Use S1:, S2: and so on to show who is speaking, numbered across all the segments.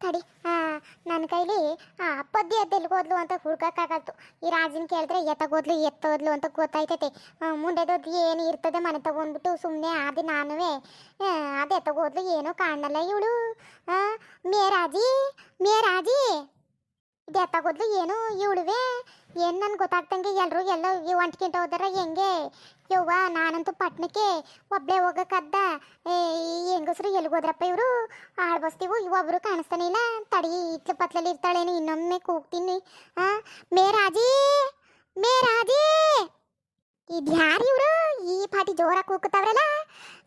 S1: ತಡಿ. ನನ್ನ ಕೈಲಿ, ಆ, ಪದ್ಯ ಎದ್ದೆಲ್ಗೆ ಹೋದ್ಲು ಅಂತ ಹುಡ್ಕಕ್ಕಾಗಲ್ತು. ಈ ರಾಜಿನ ಕೇಳಿದ್ರೆ ಎತ್ತಗೋದ್ಲು ಎತ್ತೋದ್ಲು ಅಂತ ಗೊತ್ತಾಯ್ತೈತೆ. ಮುಂದೆದೋದು ಏನು ಇರ್ತದೆ ಮನೆ ತಗೊಂಡ್ಬಿಟ್ಟು ಸುಮ್ಮನೆ ಆದಿ ನಾನುವೆ. ಅದು ಎತ್ತಗೋದ್ಲು ಏನೂ ಕಾಣಲ್ಲ ಇವಳು. ಮೇರಾಜಿ ಮೇರಾಜಿ ಇದು ಎತ್ತಗೋದ್ಲು ಏನು ಇವಳುವೆ? ಏನು ನನ್ಗೆ ಗೊತ್ತಾಗ್ತಂಗೆ ಎಲ್ಲರೂ ಎಲ್ಲ ಒಂಟ್ಕಿಂಟ ಹೋದಾರ ಹೆಂಗೆ? ಯವ್ವ, ನಾನಂತೂ ಪಟ್ನಕ್ಕೆ ಒಬ್ಳೆ ಹೋಗಕ್ಕದ್ದ ಏ ಹೆಂಗಸ್ರು ಎಲ್ಲಿಗೆ ಹೋದ್ರಪ್ಪ ಇವರು? ಆಳ್ ಬಸ್ತೀವು ಒಬ್ರು ಕಾಣಿಸ್ತಾನೆ ಇಲ್ಲ. ತಡಿ, ಇತ್ಲ ಪತ್ಲಲ್ಲಿ ಇರ್ತಾಳೇನು, ಇನ್ನೊಮ್ಮೆ ಕೂಗ್ತೀನಿ. ಆ ಮೇರಾಜಿ ಮೇರಾಜಿ ಇದು ಯಾರು ಇವರು? ಈ ಪಾಟಿ ಜೋರಾಗಿ ಕೂಗ್ತಾವ್ರಲ್ಲ?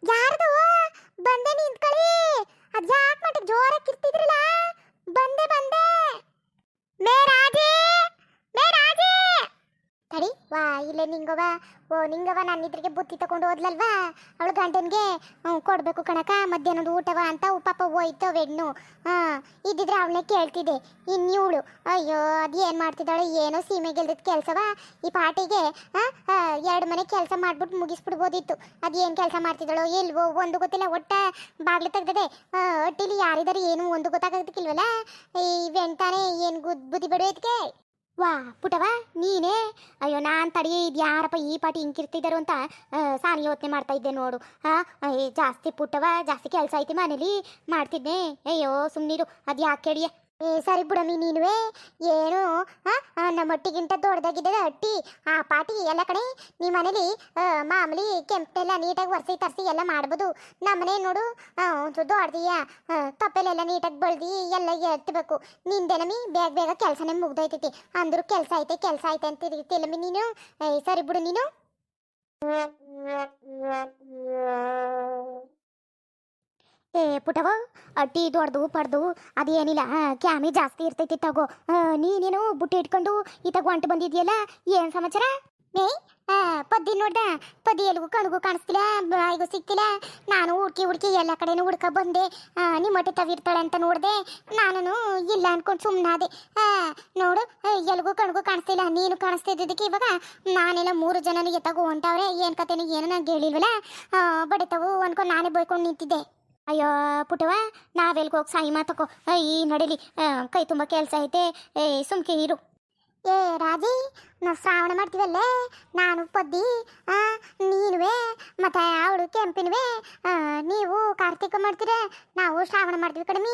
S1: ಯಾರ್ದು? ಬಂದೆ ನಿಂತ್ಕೊಳ್ಳಿ. ಅದು ಯಾಕೆ ಮಟ್ಟಿಗೆ ಜೋರಾಗಿ ಕಿರ್ತಿದ್ರಲ್ಲ? ಬಂದೆ ಬಂದೆ! ಮೇರಾಜಿ ಮೇರಾಜಿ ತಡಿ, ವಾ, ಇಲ್ಲೇ ನಿಂಗವ ಓ ನಿಂಗವ ನನ್ನ ಇದ್ರಿಗೆ ಬುತ್ತಿ ತಗೊಂಡು ಹೋದ್ಲಲ್ವಾ? ಅವಳು ಗಂಡನ್ಗೆ ಕೊಡ್ಬೇಕು ಕಣಕ, ಮಧ್ಯಾಹ್ನದ ಊಟವ ಅಂತ ಪಾಪ ಹೋಯ್ತು ಹೆಣ್ಣು. ಹಾಂ, ಇದ್ದಿದ್ರೆ ಅವಳನ್ನೇ ಕೇಳ್ತಿದ್ದೆ. ಇನ್ನು ಇವಳು, ಅಯ್ಯೋ ಅದು ಏನು ಮಾಡ್ತಿದ್ದಾಳೆ, ಏನೋ ಸೀಮೆ ಗೆಲ್ದಿದ್ ಕೆಲ್ಸವ? ಈ ಪಾಟಿಗೆ ಎರಡು ಮನೆ ಕೆಲಸ ಮಾಡ್ಬಿಟ್ಟು ಮುಗಿಸ್ಬಿಡ್ಬೋದಿತ್ತು. ಅದು ಏನು ಕೆಲಸ ಮಾಡ್ತಿದ್ದಾಳೋ ಇಲ್ವೋ, ಒಂದು ಗೊತ್ತಿಲ್ಲ, ಒಟ್ಟ ಬಾಗ್ಲು ತೆಗ್ದದೆ. ಒಟ್ಟಿಲಿ ಯಾರಿದಾರೆ ಏನು, ಒಂದು ಗೊತ್ತಾಗೋದಕ್ಕಿಲ್ವಲ್ಲ ಈ ವೆಂಟಾನೆ ಏನು ಗುದ್, ಬುದ್ಧಿ ಬಿಡೋದಕ್ಕೆ ವಾ ಪುಟವ ನೀನೇ? ಅಯ್ಯೋ, ನಾನು ತಡಿ ಇದು ಯಾರಪ್ಪ ಈ ಪಾಟಿ ಹಿಂಗಿರ್ತಿದ್ದಾರು ಅಂತ ಸಾನಿ ಯೋಚನೆ ಮಾಡ್ತಾ ಇದ್ದೆ ನೋಡು. ಹಾ ಜಾಸ್ತಿ ಪುಟವ ಜಾಸ್ತಿ ಕೆಲಸ ಐತಿ ಮನೇಲಿ, ಮಾಡ್ತಿದ್ದೆ. ಅಯ್ಯೋ ಸುಮ್ಮನಿರು ಅದು ಯಾಕೆ ಕೇಳಿಯ? ಏ, ಸರಿ ಬುಡಮಿ ನೀನುವೆ? ಏನು ನಮ್ಮ ಹೊಟ್ಟಿಗಿಂತ ಅಟ್ಟಿ, ಆ ಪಾಟಿ ಎಲ್ಲ ಕಡೆ ನಿಮ್ಮ ಮನೇಲಿ ಮಾಮೂಲಿ ಕೆಂಪೆಲ್ಲ ನೀಟಾಗಿ ಒರೆಸಿ ತರಿಸಿ ಎಲ್ಲ ಮಾಡ್ಬೋದು. ನಮ್ಮನೆ ನೋಡು ದೊಡ್ಡದಿಯ ತಪ್ಪೆಲೆಲ್ಲ ನೀಟಾಗಿ ಬಳ್ದಿ ಎಲ್ಲ ಎತ್ತಬೇಕು ನಿಂದೇನಮ್ಮಿ ಬೇಗ ಬೇಗ ಕೆಲಸನೇ ಮುಗ್ದೋಯ್ತೈತಿ. ಅಂದ್ರು ಕೆಲಸ ಐತೆ ಕೆಲಸ ಐತೆ ಅಂತ ತಿಳಿಮಿ ನೀನು. ಸರಿ ಬಿಡು ನೀನು. ಏ ಪುಟವ ಅಟ್ಟಿ ದೊಡ್ದು ಪಡ್ದು ಅದೇನಿಲ್ಲ ಕ್ಯಾಮಿ ಜಾಸ್ತಿ ಇರ್ತೈತಿ ತಗೋ. ನೀನೇನು ಬುಟ್ಟಿ ಇಟ್ಕೊಂಡು ಈ ತಗೋ ಅಂಟು ಬಂದಿದ್ಯಲ್ಲ ಏನ್ ಸಮಾಚಾರ? ಏ ಪದ್ದಿ ನೋಡ್ದ ಪದ್ದಿ ಎಲ್ಗೂ ಕಣ್ಗೂ ಕಾಣಿಸ್ತಿಲ್ಲ ಬಾಯಿಗೂ ಸಿಕ್ತಿಲ್ಲ ನಾನು ಹುಡ್ಕಿ ಹುಡ್ಕಿ ಎಲ್ಲ ಕಡೆನೂ ಹುಡ್ಕ ಬಂದೆ. ಆ, ನಿಮ್ಮ ಹೊಟ್ಟೆ ತವಿರ್ತಾಳೆ ಅಂತ ನೋಡಿದೆ. ನಾನು ಇಲ್ಲ ಅನ್ಕೊಂಡು ಸುಮ್ಮನಾದೆ ನೋಡು ಎಲ್ಗೂ ಕಣ್ಗೂ ಕಾಣಿಸ್ತಿಲ್ಲ ನೀನು ಕಾಣಿಸ್ತಿದ್ದಕ್ಕೆ ಇವಾಗ ನಾನೆಲ್ಲ ಮೂರು ಜನನಿಗೆ ತಗೋ ಹೊಂಟವ್ರೆ. ಏನು ಕತೆನೂ ಏನು ನಂಗೆ ಹೇಳಿಲ್ವಲ್ಲ ಬಡಿತಾವು ಅನ್ಕೊಂಡು ನಾನೇ ಬೈಕೊಂಡು ನಿಂತಿದ್ದೆ. ಅಯ್ಯೋ ಪುಟವ ನಾವೆಲ್ಗೋಗಿ ಸಾಯಿ ಮಾತಕೋ ಈ ನಡೀಲಿ ಕೈ ತುಂಬ ಕೆಲಸ ಐತೆ. ಸುಮ್ಕೆ ಇರು. ಏ ರಾಜಿ, ನಾವು ಶ್ರಾವಣ ಮಾಡ್ತೀವಲ್ಲೇ? ನಾನು ಪದ್ದಿ ನೀನುವೆ, ಮತ್ತು ಅವಳು ಕೆಂಪಿನವೇ ನೀವು ಕಾರ್ತಿಕ ಮಾಡ್ತೀರ? ನಾವು ಶ್ರಾವಣ ಮಾಡ್ತೀವಿ ಕಡಿಮೆ.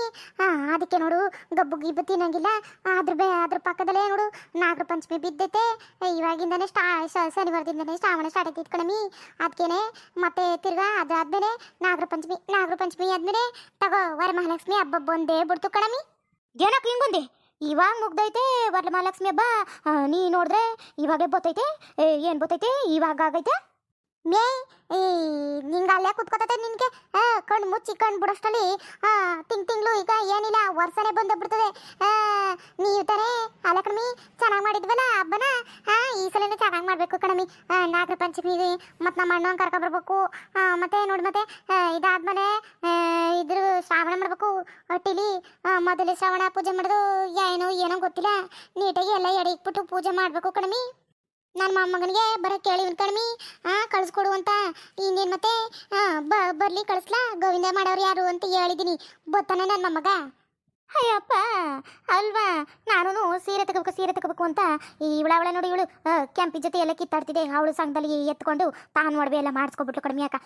S1: ಅದಕ್ಕೆ ನೋಡು, ಗಬ್ಬು ಗಿಬ್ಬು ತಿನ್ನಂಗಿಲ್ಲ. ಅದ್ರ ಬೇ ಅದ್ರ ಪಕ್ಕದಲ್ಲೇ ನೋಡು, ನಾಗರ ಪಂಚಮಿ ಬಿದ್ದೈತೆ. ಇವಾಗಿಂದನೇ ಸ್ಟಾ ಶನಿವಾರದಿಂದನೇ ಶ್ರಾವಣ ಸ್ಟಾರ್ಟ್ ಆಗ್ತೈತೆ ಕಡಿಮೆ. ಅದಕ್ಕೇನೆ ಮತ್ತೆ ತಿರ್ಗಾ ಅದಾದ್ಮೇಲೆ ನಾಗರ ಪಂಚಮಿ ನಾಗರ ಪಂಚಮಿ ಆದ್ಮೇಲೆ ತಗೋ ವರಮಹಾಲಕ್ಷ್ಮಿ ಹಬ್ಬ ಬಂದೇ ಬಿಡ್ತು ಕಣಮಿ ಏನಕ್ಕೆ ಹಿಂಗೊಂದೆ? ಇವಾಗ ಮುಗ್ದೈತೆ ವರಮಹಾಲಕ್ಷ್ಮಿ ಹಬ್ಬ. ನೀ ನೋಡಿದ್ರೆ ಇವಾಗೇ ಬತ್ತೈತೆ. ಏನು ಬತ್ತೈತೆ? ಇವಾಗ ಆಗೈತೆ. ಮೇ ನಿಂಗೆ ಅಲ್ಲೇ ಕುತ್ಕೋತೈತೆ ನಿನಗೆ? ಕಣ್ಣು ಮುಚ್ಚಿ ಕಣ್ಣು ಬಿಡೋಷ್ಟಲ್ಲಿ ತಿಂಗ್ ತಿಂಗಳು ಈಗ ಏನಿಲ್ಲ, ವರ್ಷನೇ ಬಂದು ಬಿಡ್ತದೆ ನೀವು ತಾನೇ ಅಲ್ಲ ಕಣಮಿ, ಚೆನ್ನಾಗಿ ಮಾಡಿದ್ವಲ್ಲ ಹಬ್ಬನ? ಈ ಸಲನೇ ಚೆನ್ನಾಗಿ ಮಾಡಬೇಕು ಕಣಮಿ. ನಾಗರ ಪಂಚಮಿ ಮತ್ತು ನಮ್ಮ ಅಣ್ಣ ಕರ್ಕೊಬರ್ಬೇಕು. ಮತ್ತೆ ನೋಡಿ ಮತ್ತೆ ಇದಾದ್ಮೇಲೆ ಇದ್ರ ಶ್ರಾವಣ ಮಾಡಬೇಕು. ಒಟ್ಟಿಲಿ ಮೊದಲು ಶ್ರಾವಣ ಪೂಜೆ ಮಾಡೋದು, ಏನೋ ಏನೋ ಗೊತ್ತಿಲ್ಲ. ನೀಟಾಗಿ ಎಲ್ಲ ಎಡೆ ಪೂಜೆ ಮಾಡಬೇಕು ಕಣಮಿ. ನನ್ನ ಮೊಮ್ಮಗನಿಗೆ ಬರ ಕೇಳಿ ಕಣ್ಮಿ. ಹಾಂ ಕಳಿಸ್ಕೊಡು ಅಂತ. ಇನ್ನೇನು ಮತ್ತೆ? ಬರ್ಲಿ ಕಳಿಸ್ಲಾ? ಗೋವಿಂದ ಮಾಡೋರು ಯಾರು ಅಂತ ಹೇಳಿದ್ದೀನಿ ಬತ್ತಾನೆ ನನ್ನ ಮೊಮ್ಮಗ. ಅಯ್ಯಪ್ಪ, ಅಲ್ವಾ? ನಾನು ಸೀರೆ ತಗೋಬೇಕು ಸೀರೆ ತಗೋಬೇಕು ಅಂತ ಈ ಇವಳ ಅವಳ ನೋಡಿ ಇವಳು ಕೆಂಪಿ ಜೊತೆ ಎಲ್ಲ ಕಿತ್ತಾಡ್ತಿದೆ. ಅವಳು ಸಂಘದಲ್ಲಿ ಎತ್ಕೊಂಡು ತಾನು ಒಡವೆ ಎಲ್ಲ ಮಾಡಿಸ್ಕೊಬಿಟ್ಲು ಕಡಿಮೆ ಯಾಕ?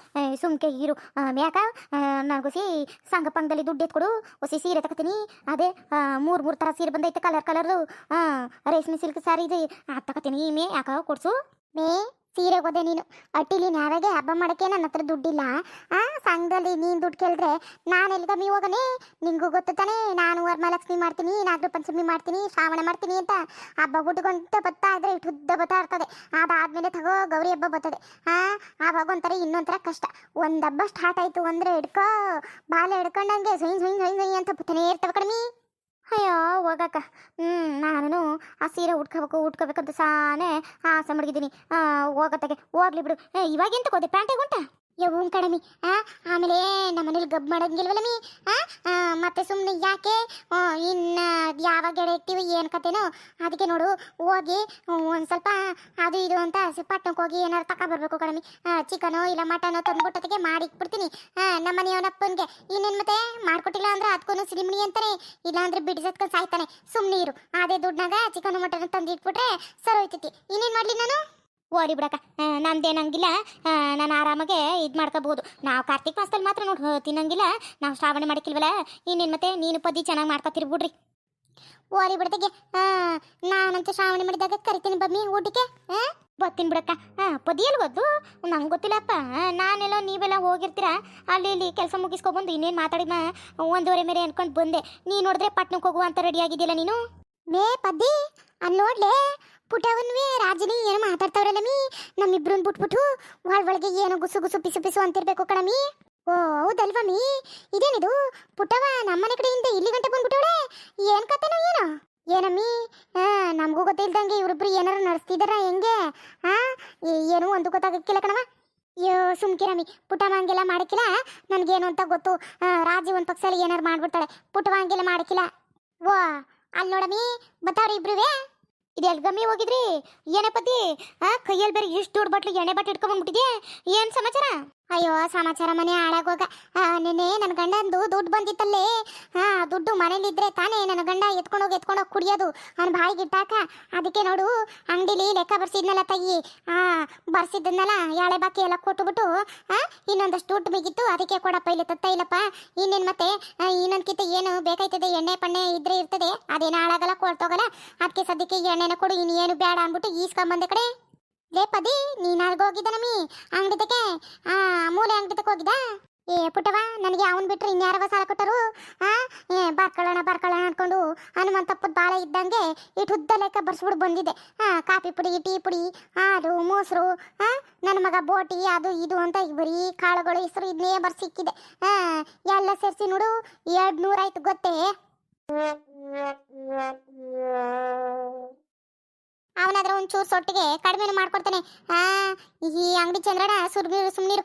S1: ಸುಮ್ಕೆ ಇರು. ಮ್ಯಾಕ? ಯಾಕ ನನಗೊಸಿ ಸಂಘ ಪಂಗದಲ್ಲಿ ದುಡ್ಡು ಎತ್ಕೊಡು. ಹೊಸಿ ಸೀರೆ ತಗೋತೀನಿ. ಅದೇ ಮೂರು ಮೂರು ಥರ ಸೀರೆ ಬಂದೈತೆ ಕಲರ್ ಕಲರ್ದು ರೇಷ್ಮೆ ಸಿಲ್ಕ್ ಸಾರಿ ಇದೆ. ಅದು ತಗೋತೀನಿ. ಮೇ, ಯಾಕ ಕೊಡ್ಸು? ಮೇ ಸೀರೆ ಹೋದೆ ನೀನು. ಅಟ್ಟಿಲಿ ನಾವಾಗೆ ಹಬ್ಬ ಮಾಡೋಕ್ಕೆ ನನ್ನ ಹತ್ರ ದುಡ್ಡಿಲ್ಲ. ಆ, ಸಂಘದಲ್ಲಿ ನೀನು ದುಡ್ಡು ಕೇಳಿದ್ರೆ ನಾನು ಎಲ್ಗಮ್ಮಿ ಹೋಗನೆ ನಿಂಗೂ ಗೊತ್ತು ತಾನೇ, ನಾನು ವರಮಹಾಲಕ್ಷ್ಮಿ ಮಾಡ್ತೀನಿ ನಾಗರ ಪಂಚಮಿ ಮಾಡ್ತೀನಿ, ಶ್ರಾವಣ ಮಾಡ್ತೀನಿ ಅಂತ ಹಬ್ಬ ಬಿಟ್ಕೊಂತ ಬತ್ತಾ ಇದ್ರೆ ಇಟ್ಟು ಉದ್ದ ಬತ್ತಾ ಇರ್ತದೆ. ಅದಾದ್ಮೇಲೆ ತಗೋ, ಗೌರಿ ಹಬ್ಬ ಬರ್ತದೆ. ಆ ಆವಾಗ ಒಂಥರ ಇನ್ನೊಂಥರ ಕಷ್ಟ. ಒಂದು ಹಬ್ಬ ಸ್ಟಾರ್ಟ್ ಆಯ್ತು ಅಂದ್ರೆ ಹಿಡ್ಕೋ, ಬಾಲೆ ಹಿಡ್ಕೊಂಡಂಗೆ ಸೊಯ್ ಸೊಯ್ ಸೊಯ್ ಅಂತ ಬತ್ತನೇ ಇರ್ತವೆ ಕಡಿಮೆ ಅಯ್ಯೋ ಹೋಗಕ್ಕ. ಹ್ಞೂ ನಾನು ಆ ಸೀರೆ ಉಟ್ಕೋಬೇಕು ಉಟ್ಕೋಬೇಕಂತ ಸಾನೆ ಆಸೆ ಮಡಗಿದ್ದೀನಿ. ಹೋಗತ್ತಾಗೆ ಹೋಗ್ಲಿ ಬಿಡು. ಏ, ಇವಾಗ ಎಂತ ಹೋದೆ ಪ್ಯಾಂಟಿಗೆ ಉಂಟ? ಯವ್ವು ಕಡಮಿ ಆ, ಆಮೇಲೆ ನಮ್ಮನೇಲಿ ಗಬ್ ಮಾಡಂಗಿಲ್ವಲ್ಲ ಮೀ ಆ, ಮತ್ತೆ ಸುಮ್ಮನೆ ಯಾಕೆ? ಇನ್ನ ಯಾವಾಗ ಗೆಡೆ ಇರ್ತೀವಿ ಏನು ಕತೆನೋ? ಅದಕ್ಕೆ ನೋಡು, ಹೋಗಿ ಒಂದು ಸ್ವಲ್ಪ ಅದು ಇದು ಅಂತ ಪಟ್ಟಣಕ್ಕೆ ಹೋಗಿ ಏನಾರು ತಗೊಬರ್ಬೇಕು ಕಡಮಿ ಚಿಕನೋ ಇಲ್ಲ ಮಟನೋ ಅದಕ್ಕೆ ಮಾಡಿ ಇಟ್ಬಿಡ್ತೀನಿ ನಮ್ಮ ಮನೆಯವನಪ್ಪನಿಗೆ ಇನ್ನೇನು ಮತ್ತೆ? ಮಾಡ್ಕೊಟ್ಟಿಲ್ಲ ಅಂದ್ರೆ ಅದಕ್ಕೂ ಸಿರಿಮಣಿ ಅಂತಾನೆ. ಇಲ್ಲ ಅಂದ್ರೆ ಬಿಡಿಸತ್ಕೊಂಡು ಸಾಯ್ತಾನೆ. ಸುಮ್ಮನೆ ಇರು. ಅದೇ ದುಡ್ಡಾಗ ಚಿಕನ್ ಮಟನ್ ತಂದು ಇಟ್ಬಿಟ್ರೆ ಸರಿ ಹೋಯ್ತೈತಿ. ಇನ್ನೇನು ಮಾಡಲಿ ನಾನು? ಓಡಿ ಬಿಡಕ್ಕ ನಂದೇನಂಗಿಲ್ಲ ನಾನು ಆರಾಮಾಗೆ ಇದು ಮಾಡ್ಕೋಬಹುದು. ನಾವು ಕಾರ್ತಿಕ್ ಮಾಸದಲ್ಲಿ ಮಾತ್ರ ನೋಡಿ ತಿನ್ನಂಗಿಲ್ಲ, ನಾವು ಶ್ರಾವಣ ಮಾಡಕ್ಕಿಲ್ವಲ್ಲ, ಇನ್ನೇನು ಮತ್ತೆ ನೀನು ಪದಿ ಚೆನ್ನಾಗಿ ಮಾಡ್ಕೊತಿರ್ಬಿಡ್ರಿ. ಓರಿ ಬಿಡ್ತಿಗೆ ನಾನಂತೂ ಶ್ರಾವಣ ಮಾಡಿದಾಗ ಕರಿತೀನಿ ಬಮ್ಮಿ ಊಟಕ್ಕೆ ಬರ್ತೀನಿ ಬಿಡಕ್ಕ ಪದಿಯಲ್ಲಿ ಗೊತ್ತು ನಂಗೆ ಗೊತ್ತಿಲ್ಲಪ್ಪ ನಾನೆಲ್ಲ ನೀವೆಲ್ಲ ಹೋಗಿರ್ತೀರ? ಅಲ್ಲಿ ಇಲ್ಲಿ ಕೆಲಸ ಮುಗಿಸ್ಕೊಬಂದು ಇನ್ನೇನು ಮಾತಾಡಿದ ಒಂದೂವರೆ ಮೇಲೆ ಅನ್ಕೊಂಡು ಬಂದೆ. ನೀ ನೋಡಿದ್ರೆ ಪಟ್ನಕ್ಕೆ ಹೋಗುವ ಅಂತ ರೆಡಿ ಆಗಿದ್ದಿಲ್ಲ ನೀನು? ಮೇ ಪದ್ದಿ ಅಲ್ಲಿ ನೋಡ್ಲೆ ಪುಟವನ್ವಿ, ರಾಜನಿ ಏನು ಮಾತಾಡ್ತಾವ್ರಲ್ಲ ಮೀ ನಮ್ಮಿಬ್ರನ್ನ ಬಿಟ್ಬಿಟ್ಟು ಒಳ ಒಳಗೆ ಏನೋ ಗುಸು ಗುಸು ಪಿಸು ಪಿಸು ಅಂತಿರ್ಬೇಕು ಕಣಮಿ ಓ, ಹೌದಲ್ವಾ ಮೀ? ಇದೇನಿದು? ಪುಟವ ನಮ್ಮನೆ ಕಡೆಯಿಂದ ಇಲ್ಲಿ ಗಂಟೆ ಬಂದ್ಬಿಟ್ಟವಳೆ? ಏನ್ ಕತೆನೋ ಏನೋ? ಏನಮ್ಮಿ ಹಾ ನಮಗೂ ಗೊತ್ತಿಲ್ದಂಗೆ ಇವ್ರಿಬ್ರು ಏನಾರು ನಡೆಸ್ತಿದಾರ ಹೆಂಗೆ? ಹಾ ಏನು ಒಂದು ಗೊತ್ತಾಗಕ್ಕಿಲ್ಲ ಕಣವ ಅಯ್ಯೋ ಸುಮ್ಕಿರಮ್ಮಿ ಪುಟವ ಹಂಗೆಲ್ಲ ಮಾಡಕ್ಕಿಲ್ಲ ನನಗೇನು ಅಂತ ಗೊತ್ತು. ರಾಜೀವ್ ರಾಜಿ ಒಂದು ಪಕ್ಷದಲ್ಲಿ ಏನಾರು ಮಾಡ್ಬಿಡ್ತಾಳೆ. ಪುಟವ ಹಂಗೆಲ್ಲ ಮಾಡಕ್ಕಿಲ್ಲ ಓ, ಅಲ್ಲಿ ನೋಡಮ್ಮಿ ಬತ್ತಾವ್ರಿ ಇಬ್ರುವೆ? ಇದು ಎಲ್ಗಮ್ಮಿ ಹೋಗಿದ್ರಿ? ಏನಪ್ಪತಿ ಆ, ಕೈಯಲ್ಲಿ ಬೇರೆ ಇಷ್ಟು ದೊಡ್ಡ ಬಟ್ಲು ಎಣ್ಣೆ ಬಟ್ಟೆ ಇಟ್ಕೊಂಡ್ಬಿಟ್ಟಿದ್ಯಾ ಏನು ಸಮಾಚಾರ? ಅಯ್ಯೋ, ಸಮಾಚಾರ ಮನೆ ಹಾಳಾಗೋಗ ನಿನ್ನೆ ನೆನ್ನೆ ಗಂಡಂದು ದುಡ್ಡು ಬಂದಿತ್ತಲ್ಲೇ. ಹಾ ದುಡ್ಡು ಮನೇಲಿದ್ರೆ ತಾನೇ ನನ್ನ ಗಂಡ ಎತ್ಕೊಂಡೋಗಿ ಎತ್ಕೊಂಡೋಗಿ ಕುಡಿಯೋದು. ಅವ್ನ ಬಾಯಿಗೆ ಇಟ್ಟಾಕ ಅದಕ್ಕೆ ನೋಡು, ಅಂಗಡಿಲಿ ಲೆಕ್ಕ ಬರ್ಸಿದ್ನಲ್ಲ ತಯ್ಯಿ ಆ ಬರ್ಸಿದ್ದನ್ನೆಲ್ಲ ಯಾಳೆ ಬಾಕಿ ಎಲ್ಲ ಕೊಟ್ಟುಬಿಟ್ಟು ಹಾ ಇನ್ನೊಂದಷ್ಟು ದುಡ್ಡು ಬಿಗಿತ್ತು ಅದಕ್ಕೆ ಕೊಡಪ್ಪ, ಇಲ್ಲಿ ತತ್ತ ಇಲ್ಲಪ್ಪ. ಇನ್ನೇನು ಮತ್ತೆ? ಇನ್ನೊಂದ್ಕಿಂತ ಏನು ಬೇಕಾಯ್ತದೆ? ಎಣ್ಣೆ ಪಣ್ಣೆ ಇದ್ರೆ ಇರ್ತದೆ. ಅದೇನು ಹಾಳಾಗಲ್ಲ, ಕೊಡ್ತೋಗಲ್ಲ. ಅದಕ್ಕೆ ಸದ್ಯಕ್ಕೆ ಎಣ್ಣೆನ ಕೊಡು ಇನ್ನೇನು ಬೇಡ ಅಂದ್ಬಿಟ್ಟು ಈಸ್ಕೊಂಬಂದೆ ಕಡೆ. ಲೇ ಪದಿ ನೀನ್ ಹೋಗಿದ್ದ ನಮಿ? ಅಂಗಡಿದಕ್ಕೆ? ಆ, ಮೂಲೆ ಅಂಗಡಿದಕ್ಕೆ ಹೋಗಿದ್ದ? ಏ ಪುಟವ ನನಗೆ ಅವನ್ ಬಿಟ್ರೆ ಇನ್ಯಾರವ ಸಾಲ ಕೊಟ್ಟರು? ಆ? ಏ, ಬರ್ಕೊಳ್ಳೋಣ ಬರ್ಕೊಳ್ಳೋಣ ಅನ್ಕೊಂಡು ಹನುಮಂತಪ್ಪದ ಬಾಳೆ ಇದ್ದಂಗೆ ಇಟ್ಟು ಉದ್ದ ಲೆಕ್ಕ ಬರ್ಸ್ಬಿಟ್ಟು ಬಂದಿದ್ದೆ. ಆ, ಕಾಫಿ ಪುಡಿ, ಟೀ ಪುಡಿ, ಹಾಲು, ಮೊಸರು, ಆ? ನನ್ನ ಮಗ ಬೋಟಿ, ಅದು ಇದು ಅಂತ ಬರೀ ಕಾಳುಗಳು, ಹೆಸರು ಇದನ್ನೇ ಬರ್ಸಿಕ್ಕಿದೆ ಆ, ಎಲ್ಲ ಸೇರಿಸಿ ನೋಡು ಎರಡು ನೂರಾಯ್ತು ಗೊತ್ತೇ? ಅವನಾದ್ರ ಒಂಚೂರು ಸೊಟ್ಟಿಗೆ ಕಡಿಮೆನು ಮಾಡ್ಕೊಡ್ತಾನೆ. ಆ, ಈ ಅಂಗಡಿ ಚಂದ್ರಣ ಸುರ್ಗಿರು ಸುಮ್ನಿರು.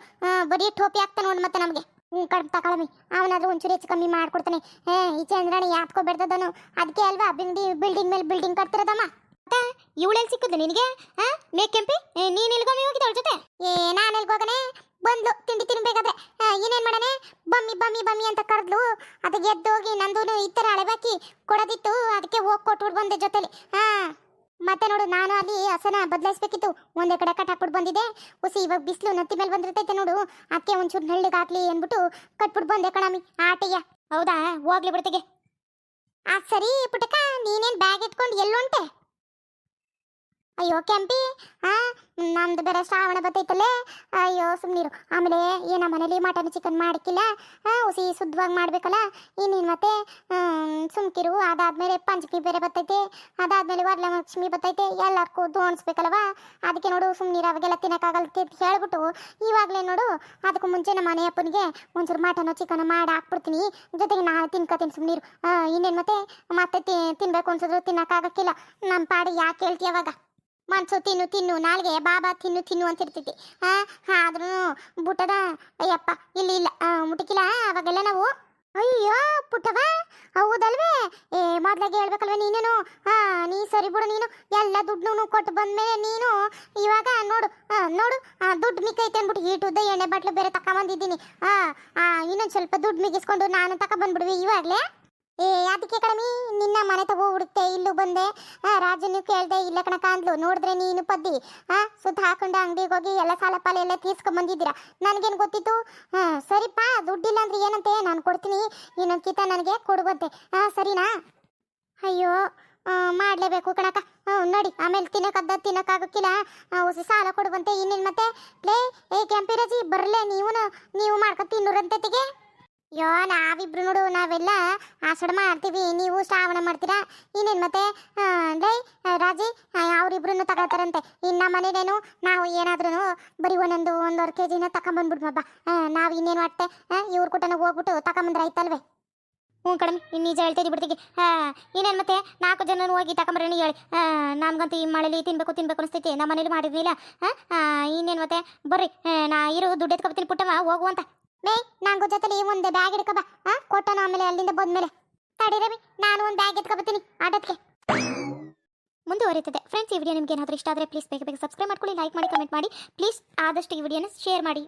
S1: ಬರೀ ಟೋಪಿ ಹಾಕ್ತಾನೆ ನೋಡಿ ಮತ್ತೆ ನಮಗೆ. ಹ್ಞೂ ಕಡಿಮೆ ತಗೊಳಮಿ ಅವನಾದ್ರೂ ಒಂಚೂರು ಹೆಚ್ಚು ಕಮ್ಮಿ ಮಾಡ್ಕೊಡ್ತಾನೆ. ಏ ಈ ಚಂದ್ರಣ ಯಾತ್ಕೋ ಬೆಡ್ದದನು. ಅದಕ್ಕೆ ಅಲ್ವಾ ಬಿಲ್ಡಿ ಬಿಲ್ಡಿಂಗ್ ಮೇಲೆ ಬಿಲ್ಡಿಂಗ್ ಕಟ್ತಿರೋದಮ್ಮ? ಇವಳೆಲ್ಲಿ ಸಿಕ್ಕದ್ದು ನಿನಗೆ? ಆ ಮೇಕೆಂಪಿ ನೀನು ಎಲ್ಗೊಮ್ಮೆ ಹೋಗಿದ್ದ ಅವಳ ಜೊತೆ? ಏ, ನಾನು ಎಲ್ಗೋಗನೆ? ಬಂದ್ಲು, ತಿಂಡಿ ತಿನ್ಬೇಕಾದ್ರೆ. ಏನೇನ್ ಮಾಡನೆ? ಬಮ್ಮಿ ಬಮ್ಮಿ ಬಮ್ಮಿ ಅಂತ ಕರೆದ್ಲು. ಅದಕ್ಕೆ ಎದ್ದೋಗಿ ನಂದು ಈ ಥರ ಹಳೆಬಾಕಿ ಕೊಡೋದಿತ್ತು. ಅದಕ್ಕೆ ಹೋಗಿ ಕೊಟ್ಬಿಟ್ಟು ಬಂದೆ ಜೊತೆಲಿ. ಹಾ ಮತ್ತೆ ನೋಡು, ನಾನು ಅಲ್ಲಿ ಹಸನ ಬದಲಾಯಿಸ್ಬೇಕಿತ್ತು. ಒಂದೇ ಕಡೆ ಕಟ್ ಹಾಕ್ಬಿಟ್ಟು ಬಂದಿದ್ದೆ. ಹುಸಿ ಇವಾಗ ಬಿಸಿಲು ನತ್ತಿ ಮೇಲೆ ಬಂದಿರ್ತೈತೆ ನೋಡು. ಅದಕ್ಕೆ ಒಂಚೂರು ನಳ್ಳಿಗೆ ಹಾಕ್ಲಿ ಅಂದ್ಬಿಟ್ಟು ಕಟ್ಬಿಟ್ಟು ಬಂದೆ ಕಣಮಿ ಆಟಯ್ಯ ಹೌದಾ? ಹೋಗ್ಲಿ ಬಿಡ್ತಿಗೆ. ಆ, ಸರಿ ಪುಟಕ ನೀನೇನ್ ಬ್ಯಾಗ್ ಇಟ್ಕೊಂಡು ಎಲ್ಲೊಂಟೆ? ಅಯ್ಯೋ, ಕೆಂಪಿ, ಆ ನಮ್ದು ಬೇರೆ ಶ್ರಾವಣ ಬತ್ತೈತಲ್ಲೇ ಅಯ್ಯೋ ಸುಮ್ಮನಿರು ಆಮೇಲೆ ಏನ ಮನೇಲಿ ಮಟನ್ ಚಿಕನ್ ಮಾಡಕ್ಕಿಲ್ಲ ಹುಸಿ ಶುದ್ಧವಾಗಿ ಮಾಡ್ಬೇಕಲ್ಲ? ಇನ್ನೇನು ಮತ್ತೆ? ಸುಮ್ಕಿರು. ಅದಾದ್ಮೇಲೆ ಪಂಚಮಿ ಬೇರೆ ಬತ್ತೈತೆ. ಅದಾದ್ಮೇಲೆ ವರಲಕ್ಷ್ಮಿ ಬತ್ತೈತೆ. ಎಲ್ಲರಿಗೂ ದೋಣಿಸ್ಬೇಕಲ್ವ ಅದಕ್ಕೆ ನೋಡು ಸುಮ್ಮನಿರು ಅವಾಗೆಲ್ಲ ತಿನ್ನಕ್ಕಾಗಲ್ಲ ಹೇಳ್ಬಿಟ್ಟು, ಇವಾಗಲೇ ನೋಡು, ಅದಕ್ಕೂ ಮುಂಚೆ ನಮ್ಮ ಮನೆ ಅಪ್ಪನಿಗೆ ಒಂಚೂರು ಮಟನ್ ಚಿಕನ್ ಮಾಡಿ ಹಾಕ್ಬಿಡ್ತೀನಿ. ಜೊತೆಗೆ ನಾನು ತಿನ್ಕೋತೀನಿ ಸುಮ್ಮನಿರು ಇನ್ನೇನು ಮತ್ತೆ? ಮತ್ತೆ ತಿನ್ಬೇಕು ಅನ್ಸಿದ್ರು ತಿನ್ನಕ್ಕಾಗಕ್ಕಿಲ್ಲ. ನಮ್ಮ ಪಾಡಿ ಯಾಕೆ ಹೇಳ್ತೀಯ ಅವಾಗ? ಮನ್ಸು ತಿನ್ನು ತಿನ್ನು, ನಾಲ್ಗೆ ಬಾಬಾ ತಿನ್ನು ತಿನ್ನು ಅಂತಿರ್ತೈತಿ. ಆ ಆದ್ರೂ ಬುಟದ ಅಯ್ಯಪ್ಪ, ಇಲ್ಲಿ ಇಲ್ಲ ಮುಟಕಿಲ್ಲ ಅವಾಗೆಲ್ಲ ನಾವು, ಅಯ್ಯೋ, ಪುಟ್ಟವ, ಹೌದಲ್ವೇ? ಏ, ಮೊದ್ಲಾಗೆ ಹೇಳ್ಬೇಕಲ್ವ ನೀನೇನು? ಹಾ ನೀ ಸರಿ ಬಿಡು ನೀನು, ಎಲ್ಲ ದುಡ್ಡು ಕೊಟ್ಟು ಬಂದ್ಮೇಲೆ ನೀನು, ಇವಾಗ ನೋಡು ನೋಡು ದುಡ್ಡು ಮಿಕ್ಕೈತೆ ಅಂದ್ಬಿಟ್ಟು ಈಟುದ್ದ ಎಣ್ಣೆ ಬಾಟ್ಲು ಬೇರೆ ತಕೊಂಬಂದಿದ್ದೀನಿ. ಹಾ ಇನ್ನೊಂದು ಸ್ವಲ್ಪ ದುಡ್ಡು ಮಿಗಿಸ್ಕೊಂಡು ನಾನು ತಕೊಂಬಂದ್ಬಿಡ್ವಿ ಇವಾಗಲೇ? ಏ ಅದಕ್ಕೆ ಕಡಿಮೆ ನಿನ್ನ ಮನೆ ತಗೋ ಹುಡುಕ್ತೆ ಇಲ್ಲೂ ಬಂದೆ. ರಾಜನು ಕೇಳ್ದೆ, ಇಲ್ಲ ಕಣಕ ಅಂದ್ಲು, ನೋಡಿದ್ರೆ ನೀನು ಪದ್ದಿ. ಹಾ ಸುತ್ತ ಹಾಕೊಂಡು ಅಂಗಡಿಗೆ ಹೋಗಿ ಎಲ್ಲ ಸಾಲ ಪಾಲ ಎಲ್ಲ ತೀರ್ಸ್ಕೊಂಡ್ ಬಂದಿದ್ದೀರಾ ನನಗೇನು ಗೊತ್ತಿತ್ತು? ಹಾ ಸರಿಪ್ಪ ದುಡ್ಡಿಲ್ಲ ಅಂದ್ರೆ ಏನಂತೆ? ನಾನು ಕೊಡ್ತೀನಿ. ಇನ್ನೊಂದು ಕಿತ ನನಗೆ ಕೊಡುವಂತೆ. ಹಾ ಸರಿನಾ? ಅಯ್ಯೋ ಮಾಡಲೇಬೇಕು ಕಣಕ. ಹ್ಞೂ ನೋಡಿ, ಆಮೇಲೆ ತಿನ್ನಕ್ಕದ್ದ ತಿನ್ನಕ್ಕಾಗಕ್ಕಿಲ್ಲ. ಹೊಸ ಸಾಲ ಕೊಡುವಂತೆ ಇನ್ನೇನು ಮತ್ತೆ? ಲೇ, ಏ ಕೆಂಪಿರಜಿ ಬರಲೇ ನೀವು ನೀವು ಮಾಡ್ಕೊ ತಿನ್ನೂರಂತೆಗೆ ಯೋ ನಾವಿಬ್ರು ನೋಡು, ನಾವೆಲ್ಲ ಆಸಡ ಮಾಡ್ತೀವಿ, ನೀವು ಶ್ರಾವಣ ಮಾಡ್ತೀರಾ? ಇನ್ನೇನು ಮತ್ತೆ? ಅಂದ್ರೆ ರಾಜಿ ಅವರಿಬ್ರು ತಗೊಳ್ತಾರಂತೆ. ಇನ್ನು ಮನೇನೇನು, ನಾವು ಏನಾದ್ರೂ ಬರೀ ಒಂದೊಂದು, ಒಂದೂವರೆ ಕೆ ಜಿನ ತಗೊಂಬಂದ್ಬಿಡ್ಮಬ್ಬ ನಾವು ಇನ್ನೇನು ಅಟ್ಟೆ ಇವ್ರ ಕೂಟನ ಹೋಗ್ಬಿಟ್ಟು ತಗೊಂಬಂದ್ರೆ ಆಯ್ತಲ್ವೇ? ಹ್ಞೂ ಕಡಿಮೆ ಇನ್ನು ನಿಜ ಹೇಳ್ತೀರಿ ಬಿಡ್ತೀವಿ ಇನ್ನೇನು ಮತ್ತೆ? ನಾಲ್ಕು ಜನನು ಹೋಗಿ ತಗೊಂಬರೇನು ಹೇಳಿ. ನಮ್ಗಂತೂ ಈ ಮಳೇಲಿ ತಿನ್ಬೇಕು ತಿನ್ಬೇಕು ಅನಿಸ್ತೈತಿ. ನಮ್ಮ ಮನೇಲಿ ಮಾಡಿದ್ನಿಲ್ಲ ಇನ್ನೇನು ಮತ್ತೆ? ಬರ್ರಿ ನಾ ಇರು, ದುಡ್ಡು ಎತ್ಕೊಬತ್ತೀನಿ ಪುಟ್ಟಮ್ಮ, ಹೋಗುವಂತ. ಮೇ, ನಂಗೂ ಜೊತೆಲಿ ಒಂದು ಬ್ಯಾಗ್ ಹಿಡ್ಕೊಬ ಹಾ ಕೊಟ್ಟನು ಆಮೇಲೆ ಅಲ್ಲಿಂದ ಬಂದ್ಮೇಲೆ. ತಡಿ ರವಿ ನಾನು ಒಂದು ಬ್ಯಾಗ್ ಎತ್ಕೊಬತ್ತೀನಿ ಆಟಕ್ಕೆ ಮುಂದುವರಿತದೆ ಫ್ರೆಂಡ್ಸ್ ಈ ವಿಡಿಯೋ ನಿಮ್ಗೆ ಏನಾದರೂ ಇಷ್ಟ ಆದರೆ ಪ್ಲೀಸ್ ಬೇಗ ಬೇಗ ಸಬ್ಸ್ಕ್ರೈಬ್ ಮಾಡ್ಕೊಳ್ಳಿ ಲೈಕ್ ಮಾಡಿ ಕಮೆಂಟ್ ಮಾಡಿ. ಪ್ಲೀಸ್ ಆದಷ್ಟು ಈ ವಿಡಿಯೋನ ಶೇರ್ ಮಾಡಿ.